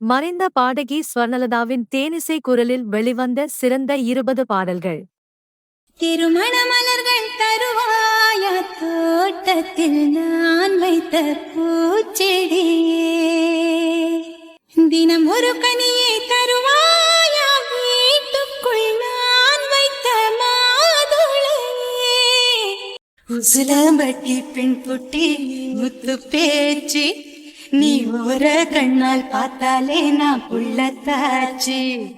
மறைந்த பாடகி ஸ்வர்ணலதாவின் தேனிசை குரலில் வெளிவந்த சிறந்த இருபது பாடல்கள். திருமண மலர்கள் தருவாய தோட்டத்தில் நான் வைத்த பூச்செடியே. தினம் ஒரு கனியை தருவாயா வீட்டுக்குள் நான் வைத்த மாதுளையே. உசிலம்பட்டி பெண் புட்டி முத்து பேச்சு நீ ஓர கண்ணால் பார்த்தாலே நான் புள்ளத்தாச்சு.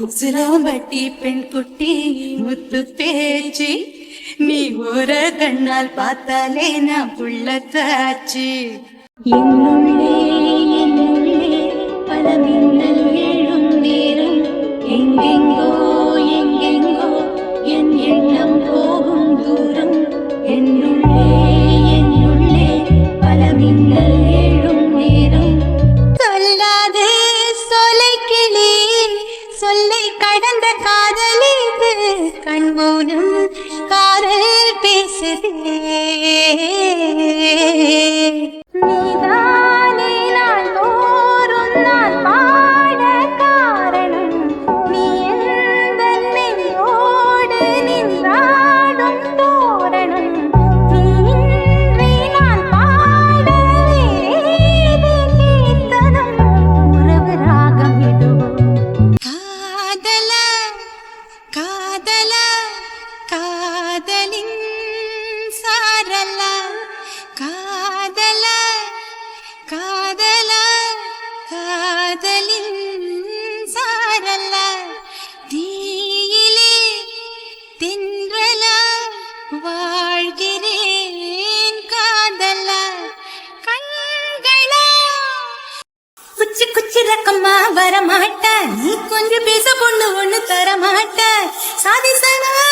உசிலம்பட்டி பெண் குட்டி முத்து பேச்சு. நீ ஓர கண்ணால் பார்த்தாலே நான் புள்ளத்தாச்சு. என்னுள்ளே என்னுள்ளே கடந்த காதலிக்கு கண்மூலம் காதல் பேசுதே காதலின் சாரல்ல தீயிலே தென்றல வாழ்கிறேன் காதல கண்களா. குச்சி குச்சி ரக்கம்மா வரமாட்ட. நீ கொஞ்சம் பேச பொண்ணு ஒண்ணு தரமாட்ட. சாதிசனா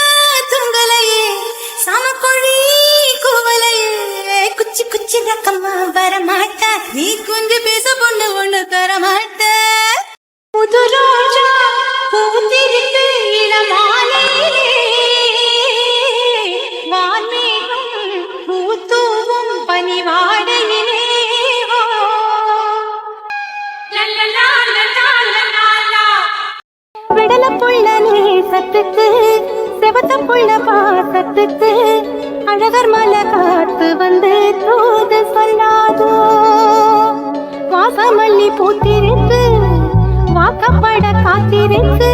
தரமாட்ட? நீ குஞ்சு பேச பொண்ணு ஒண்ணு தரமாட்ட? புது ரோஜா பூத்திருக்கு இளமாலே வான்மேகம் பூத்தூவும் பனிவாடையிலே விடல புள்ள நீ சத்துக்கு செவத்த புள்ள பாசத்துக்கு அழகர் மலை காத்து வந்து தூது சொல்லாதோ? வாசமல்லி பூத்திருக்கு வாக்கப்பட காத்திருக்கு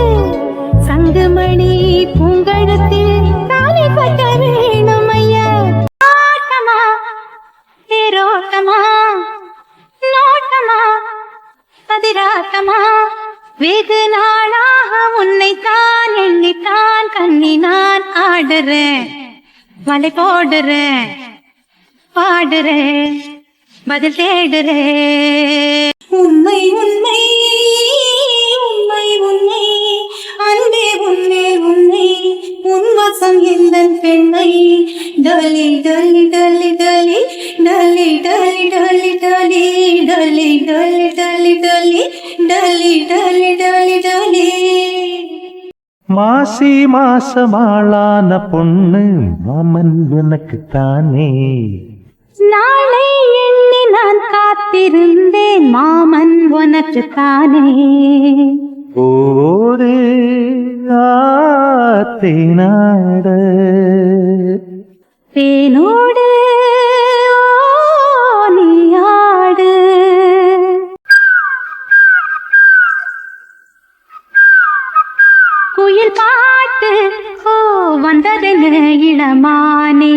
சங்குமணி பூங்கழுத்தில் தாலி கட்ட வேணும் ஐயா. ஆட்டமா தேரோட்டமா நோட்டமா? அதிராட்டமா வெகு நாளாக உன்னைத்தான் எண்ணித்தான் கண்ணி நான் ஆடுறேன். வலை போடுறேன் பாடுறேன் பதில் தேடுறேன் உண்மை உண்மை உண்மை உண்மை அன்பே உண்மை உண்மை உன்வசம் எந்த பெண்ணை டலி டலி டலி டலி மாசி மாசமாளான பொண்ணு மாமன் எனக்கு தானே நாளை எண்ணி நான் காத்திருந்தேன் மாமன் உனக்கு தானே ஒரு ஆத்தினாட தேனோடு பாட்டு ஓ வந்ததென இளமானே.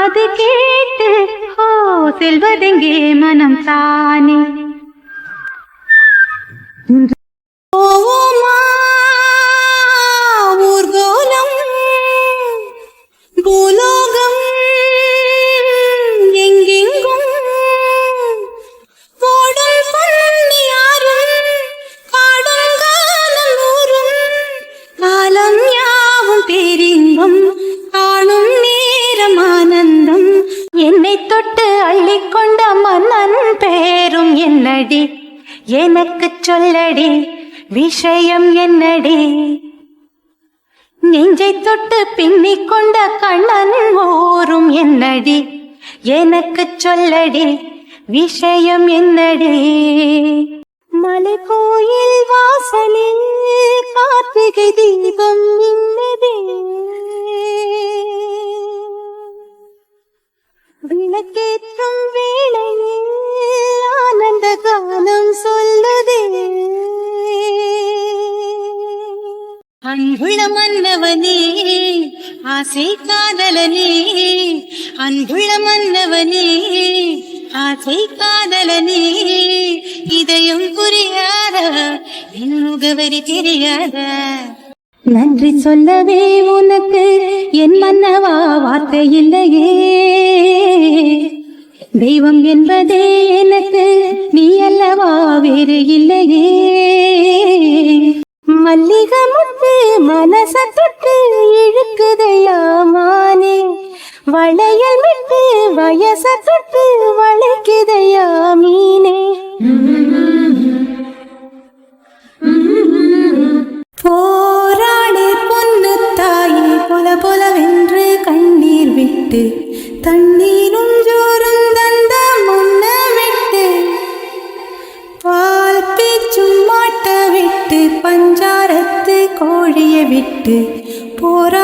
அது கேட்டு ஓ செல்வதெங்கே மனம் தானே. எனக்கு சொல்லடி விஷயம் என்னடி? நெஞ்சை தொட்டு பின்னிக் கொண்ட கண்ணன் ஓரும் என்னடி? எனக்கு சொல்லடி விஷயம் என்னடி? மலை கோயில் வாசலில் கார்த்திகை தீபம் அன்புள்ள மன்னவனே ஆசை காதலனே அன்புள்ள மன்னவனே ஆசை காதலனே இதயம் புரியாத என் முகவரி தெரியாத. நன்றி சொல்லவே உனக்கு என் மன்னவா வார்த்தை இல்லையே தெய்வம் என்பதே எனக்கு நீ அல்லவா வேறு இல்லையே. மனச தொட்டு இழுக்குதையா மானே வளையல் விட்டு வயச தொட்டு வளைக்குதையா மீனே போராடு பொண்ணு தாயே புல புலவென்று கண்ணீர் விட்டு தண்ணீர் விட்டு போற